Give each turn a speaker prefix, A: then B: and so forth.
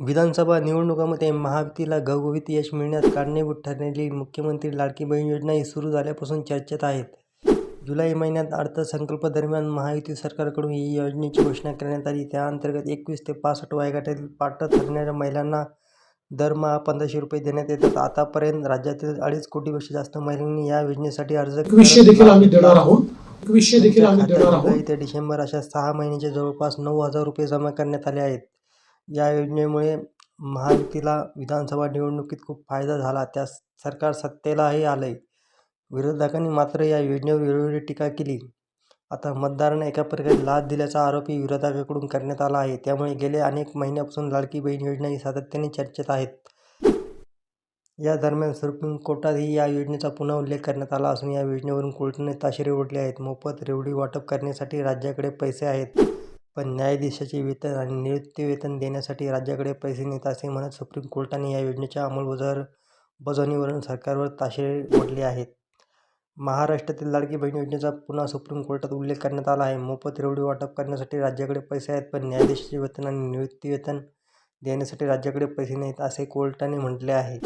A: विधानसभा निवडणुकांमध्ये महायुतीला घवघवीत यश मिळण्यास कारणीभूत ठरलेली मुख्यमंत्री लाडकी बहीण योजना ही सुरू झाल्यापासून चर्चेत आहे. जुलै महिन्यात अर्थसंकल्पादरम्यान महायुती सरकारकडून या योजनेची घोषणा करण्यात आली. त्याअंतर्गत एकवीस ते पासष्ट वयोगटातील पात्र ठरणाऱ्या महिलांना दरमहा पंधराशे रुपये देण्यात येतात. आतापर्यंत राज्यातील अडीच कोटींपेक्षा जास्त महिलांनी या योजनेसाठी अर्ज
B: एकवीसशे देखील आम्ही देणार आहोत आहोत
A: डिसेंबर अशा सहा महिन्यांचे जवळपास नऊ हजार रुपये जमा करण्यात आले आहेत. या योजनेमुळे महायुतीला विधानसभा निवडणुकीत खूप फायदा झाला. त्या सरकार सत्तेलाही आलंय. विरोधकांनी मात्र या योजनेवर वेळोवेळी टीका केली. आता मतदारांना एका प्रकारे लाच दिल्याचा आरोपही विरोधकांकडून करण्यात आला आहे. त्यामुळे गेल्या अनेक महिन्यांपासून लाडकी बहीण योजना ही सातत्याने चर्चेत आहेत या दरम्यान सुप्रीम कोर्टातही या योजनेचा पुन्हा उल्लेख करण्यात आला असून या योजनेवरून कोर्टाने ताशेरे ओढले आहेत. मोफत रेवडी वाटप करण्यासाठी राज्याकडे पैसे आहेत, पण न्यायाधीशांचे वेतन आणि निवृत्तीवेतन देण्यासाठी राज्याकडे पैसे नाहीत असे म्हणत सुप्रीम कोर्टाने या योजनेच्या अंमलबजावणीवरून सरकारवर ताशेरे ओढले आहेत. महाराष्ट्रातील लाडकी बहीण योजनेचा पुन्हा सुप्रीम कोर्टात उल्लेख करण्यात आला आहे. मोफत रेवडी वाटप करण्यासाठी राज्याकडे पैसे आहेत, पण न्यायाधीशांचे वेतन आणि निवृत्तीवेतन देण्यासाठी राज्याकडे पैसे नाहीत असे कोर्टाने म्हटले आहे.